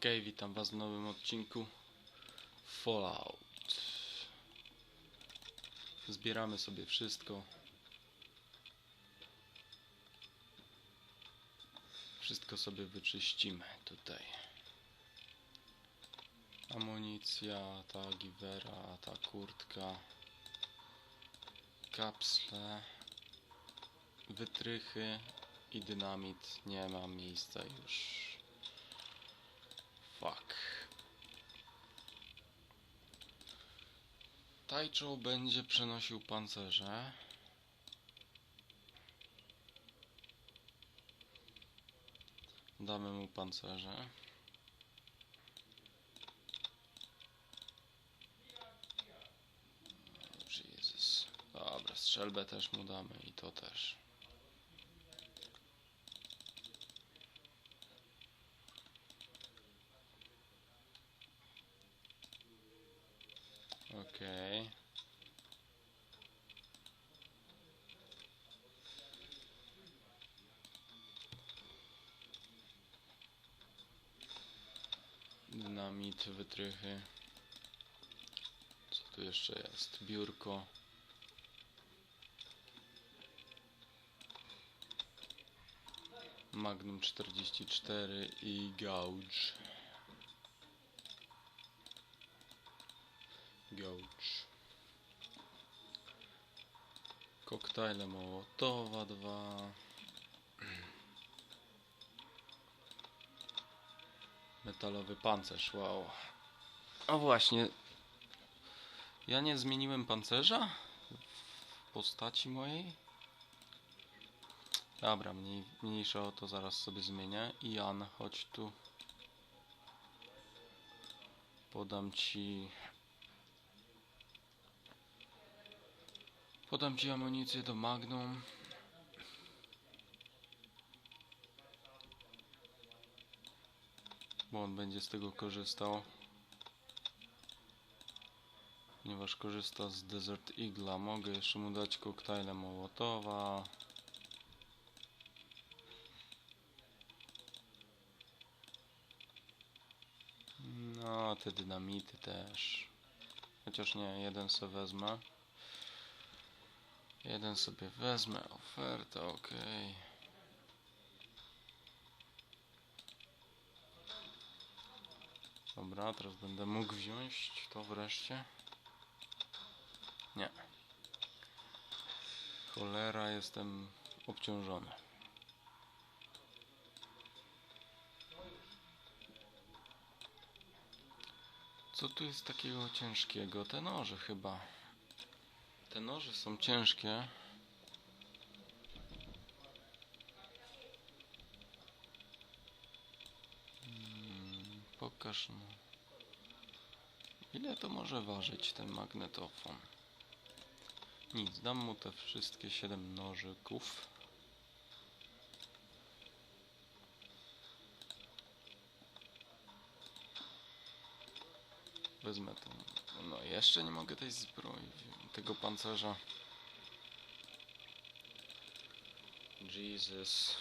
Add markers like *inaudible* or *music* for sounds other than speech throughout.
Ok, witam was w nowym odcinku Fallout. Zbieramy sobie wszystko. Wszystko sobie wyczyścimy tutaj. Amunicja, ta giwera, ta kurtka, kapsle, wytrychy i dynamit. Nie ma miejsca już. Fuck. Taicho będzie przenosił pancerze. Damy mu pancerze. Jezus. Dobra, strzelbę też mu damy i to też. Okej. Dynamit, wytrychy. Co tu jeszcze jest? Biurko. Magnum 44 i gouge. Koktajle Mołotowa 2. Metalowy pancerz, wow. O właśnie. Ja nie zmieniłem pancerza w postaci mojej. Dobra, mniej, mniejsza o to zaraz sobie zmienię. I Jan, chodź tu. Podam ci Podam ci amunicję do Magnum. Bo on będzie z tego korzystał. Ponieważ korzysta z Desert Eagle'a, mogę jeszcze mu dać koktajle Mołotowa. No, te dynamity też. Chociaż nie, jeden sobie wezmę. Jeden sobie wezmę, ofertę, ok. Dobra, teraz będę mógł wziąć to wreszcie. Nie. Cholera, jestem obciążony. Co tu jest takiego ciężkiego? Te noże chyba. Te noże są ciężkie. Hmm, pokaż mu. Ile to może ważyć ten magnetofon? Nic, dam mu te wszystkie 7 nożyków. Wezmę to. No jeszcze nie mogę tej zbroi, tego pancerza. Jesus.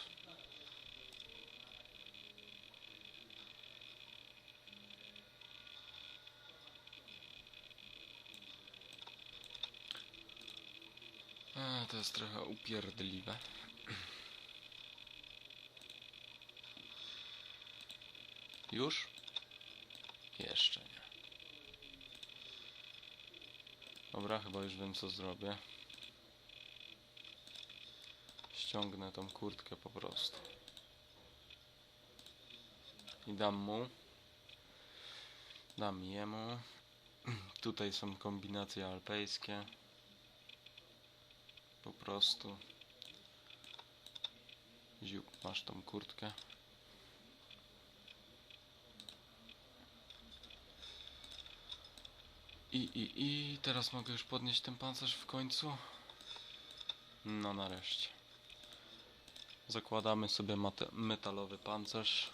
A, to jest trochę upierdliwe. Już? Jeszcze nie. Dobra, chyba już wiem co zrobię. Ściągnę tą kurtkę po prostu. I dam mu. Dam jemu. *clears throat* Tutaj są kombinacje alpejskie. Po prostu. Ziup, masz tą kurtkę. I, i, i teraz mogę już podnieść ten pancerz w końcu. No nareszcie. Zakładamy sobie metalowy pancerz.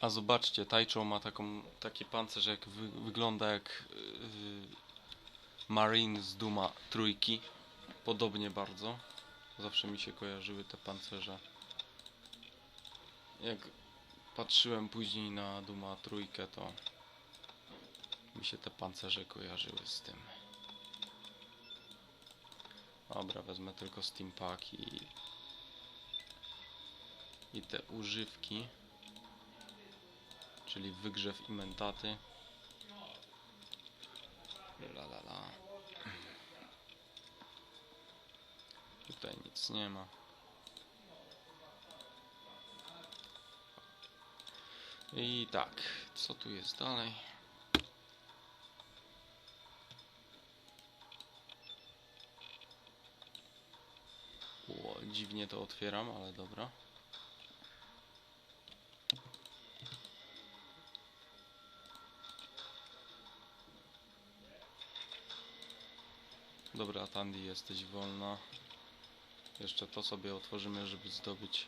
A zobaczcie, Taicho ma taką, taki pancerz jak wy, wygląda jak yy, Marine z Duma trójki. Podobnie bardzo. Zawsze mi się kojarzyły te pancerze. Jak patrzyłem później na Duma trójkę, to mi się te pancerze kojarzyły z tym. Dobra, wezmę tylko steampaki i, i te używki, czyli wygrzew i mentaty. La la la. Tutaj nic nie ma. I tak, co tu jest dalej? O, dziwnie to otwieram, ale dobra. Dobra, Tandy, jesteś wolna. Jeszcze to sobie otworzymy, żeby zdobyć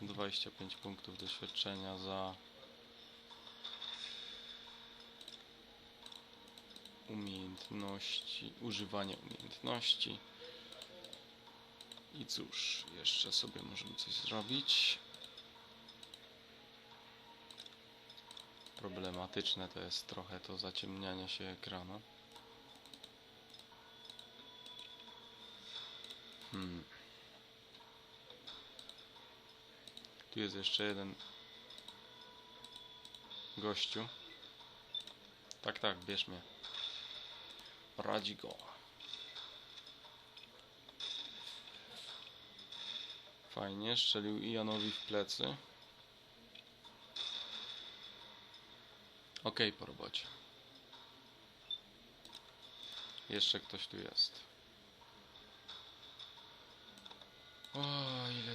25 punktów doświadczenia za umiejętności, używanie umiejętności. I cóż, jeszcze sobie możemy coś zrobić. Problematyczne to jest trochę to zaciemnianie się ekranu. Hmm. Tu jest jeszcze jeden gościu. Tak, tak, bierz mnie. Radzi go. Fajnie, strzelił Ianowi w plecy. Okej, po robocie. Jeszcze ktoś tu jest.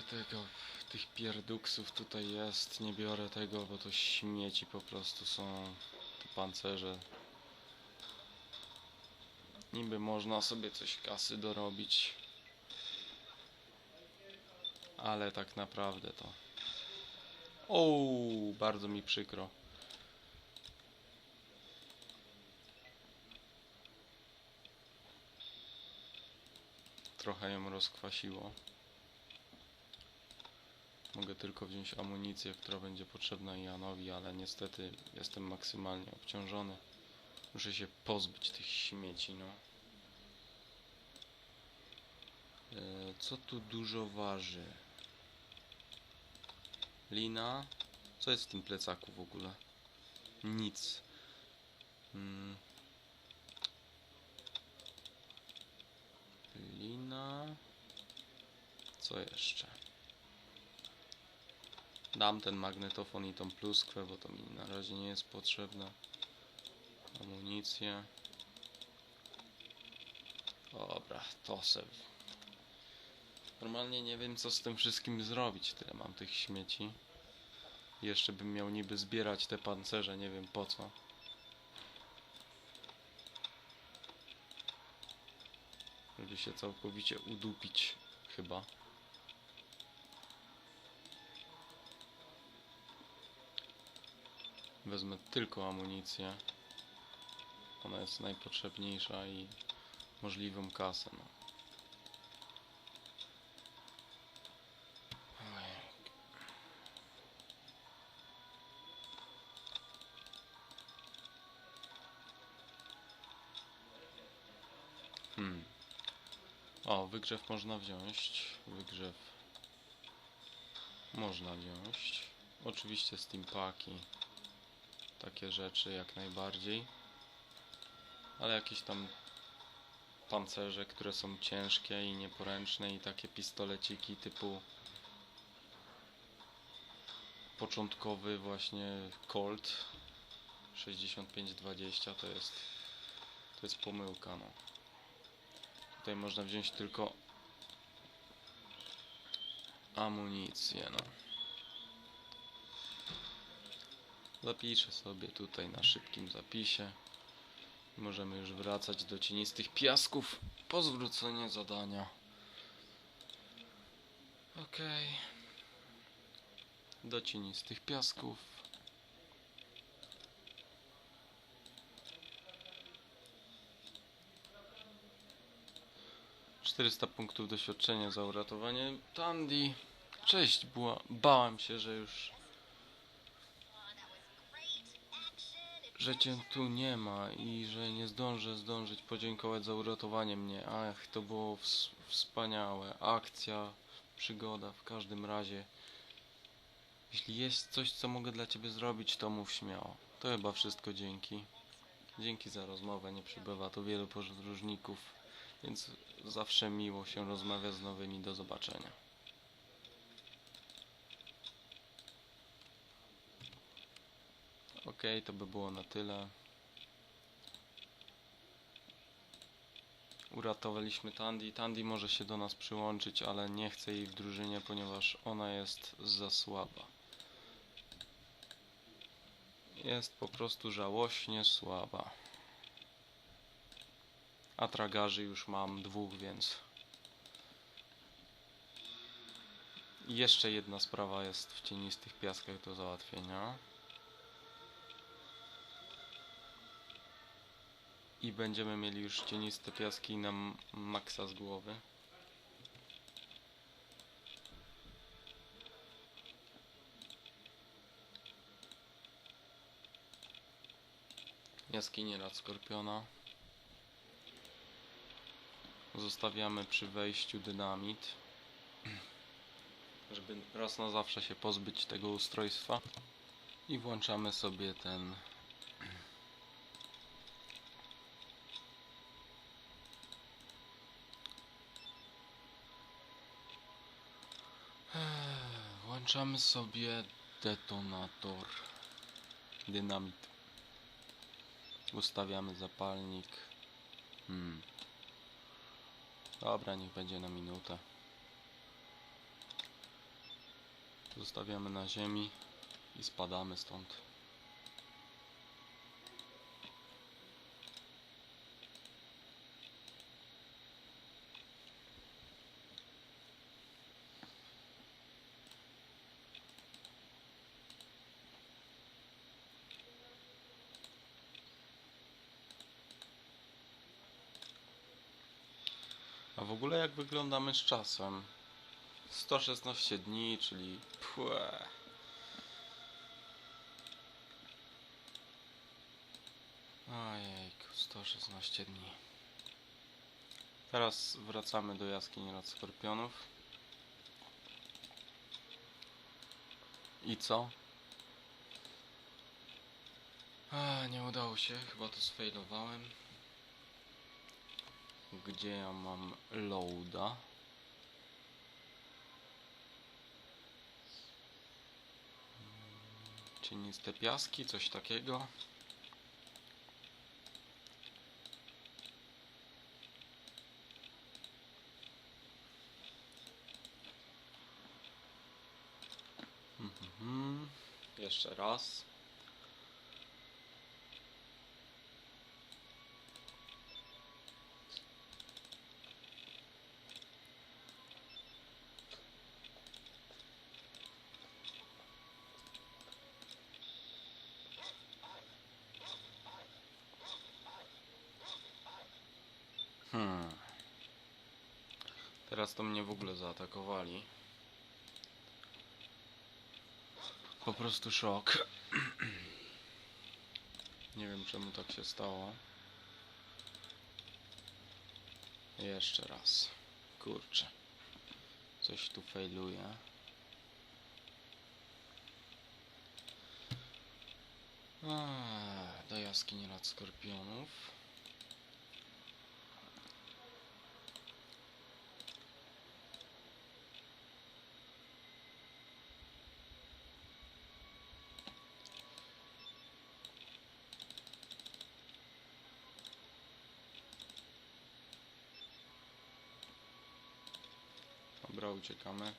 Tego, tych pierduksów tutaj jest. Nie biorę tego, bo to śmieci po prostu są. Te pancerze. Niby można sobie coś kasy dorobić. Ale tak naprawdę to... O, bardzo mi przykro. Trochę ją rozkwasiło. Mogę tylko wziąć amunicję, która będzie potrzebna Janowi, ale niestety jestem maksymalnie obciążony. Muszę się pozbyć tych śmieci, no. E, co tu dużo waży? Lina. Co jest w tym plecaku w ogóle? Nic. Mm. Lina. Co jeszcze? Dam ten magnetofon i tą pluskwę, bo to mi na razie nie jest potrzebne. Amunicję. Dobra, to se. Normalnie nie wiem co z tym wszystkim zrobić. Tyle mam tych śmieci. Jeszcze bym miał niby zbierać te pancerze, nie wiem po co. Żeby się całkowicie udupić, chyba. Wezmę tylko amunicję. Ona jest najpotrzebniejsza i możliwą kasę. No. Hmm. O, wygrzew można wziąć. Wygrzew można wziąć. Oczywiście steampaki takie rzeczy jak najbardziej. Ale jakieś tam pancerze, które są ciężkie i nieporęczne i takie pistoleciki typu początkowy właśnie Colt 6520 to jest to jest pomyłka no. Tutaj można wziąć tylko amunicję no. Zapiszę sobie tutaj na szybkim zapisie. Możemy już wracać do cienistych piasków po zwróceniu zadania. Ok. Do cienistych piasków. 400 punktów doświadczenia za uratowanie Tandy. Cześć, była... się, że już... Że cię tu nie ma i że nie zdążę zdążyć podziękować za uratowanie mnie. Ach, to było ws wspaniałe. Akcja, przygoda w każdym razie. Jeśli jest coś, co mogę dla ciebie zrobić, to mów śmiało. To chyba wszystko dzięki. Dzięki za rozmowę, nie przybywa tu wielu podróżników, więc zawsze miło się rozmawia z nowymi. Do zobaczenia. Okej, to by było na tyle. Uratowaliśmy Tandy. Tandy może się do nas przyłączyć, ale nie chcę jej w drużynie, ponieważ ona jest za słaba. Jest po prostu żałośnie słaba. A tragarzy już mam dwóch, więc... Jeszcze jedna sprawa jest w cienistych piaskach do załatwienia. I będziemy mieli już cieniste piaski na maksa z głowy. Jaskinie rad skorpiona. Zostawiamy przy wejściu dynamit. Żeby raz na zawsze się pozbyć tego ustrojstwa. I włączamy sobie ten Włączamy sobie detonator. Dynamit. Ustawiamy zapalnik. Hmm. Dobra, niech będzie na minutę. Zostawiamy na ziemi i spadamy stąd. Ogóle jak wyglądamy z czasem? 116 dni, czyli płe. Ojejku, 116 dni. Teraz wracamy do jaskini rad skorpionów. I co? A, nie udało się, chyba to sfailowałem. Gdzie ja mam loada? Cieniste piaski, coś takiego. Mhm. Jeszcze raz. Hmm. Teraz to mnie w ogóle zaatakowali. Po prostu szok. *clears throat* Nie wiem czemu tak się stało. Jeszcze raz. Kurczę. Coś tu failuje. Eee, do jaskini rad skorpionów. Dobra, uciekamy.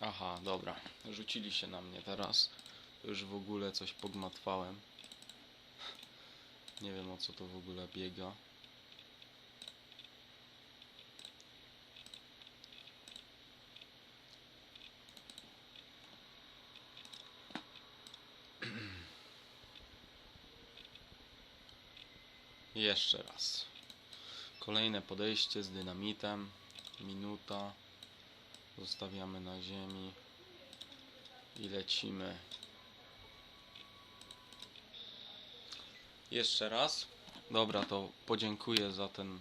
Aha, dobra. Rzucili się na mnie teraz. Już w ogóle coś pogmatwałem. Nie wiem o co to w ogóle biega. Jeszcze raz. Kolejne podejście z dynamitem. Minuta. Zostawiamy na ziemi. I lecimy. Jeszcze raz. Dobra, to podziękuję za ten.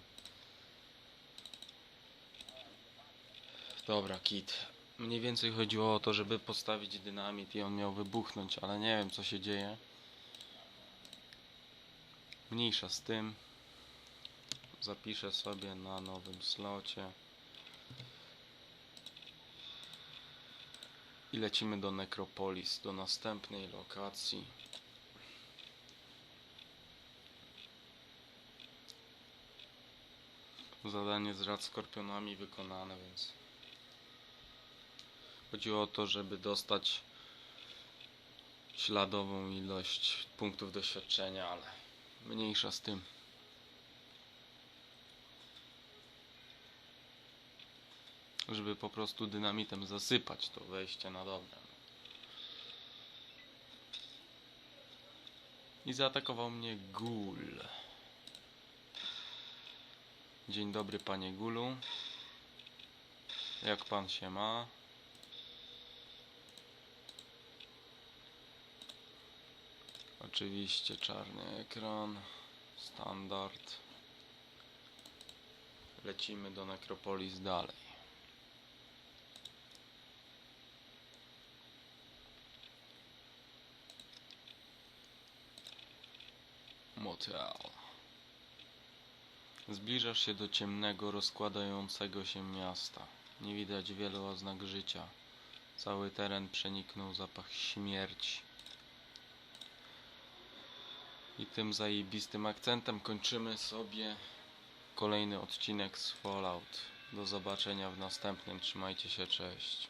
Dobra, kit. Mniej więcej chodziło o to, żeby postawić dynamit i on miał wybuchnąć, ale nie wiem co się dzieje. Mniejsza z tym. Zapiszę sobie na nowym slocie. I lecimy do Necropolis, do następnej lokacji. Zadanie z rad skorpionami wykonane, więc chodziło o to, żeby dostać śladową ilość punktów doświadczenia, ale mniejsza z tym. Żeby po prostu dynamitem zasypać to wejście na dobre. I zaatakował mnie gul. Dzień dobry panie gulu. Jak pan się ma? Oczywiście czarny ekran. Standard. Lecimy do Necropolis dalej. Motel. Zbliżasz się do ciemnego, rozkładającego się miasta. Nie widać wielu oznak życia. Cały teren przeniknął zapach śmierci. I tym zajebistym akcentem kończymy sobie kolejny odcinek z Fallout. Do zobaczenia w następnym. Trzymajcie się, cześć.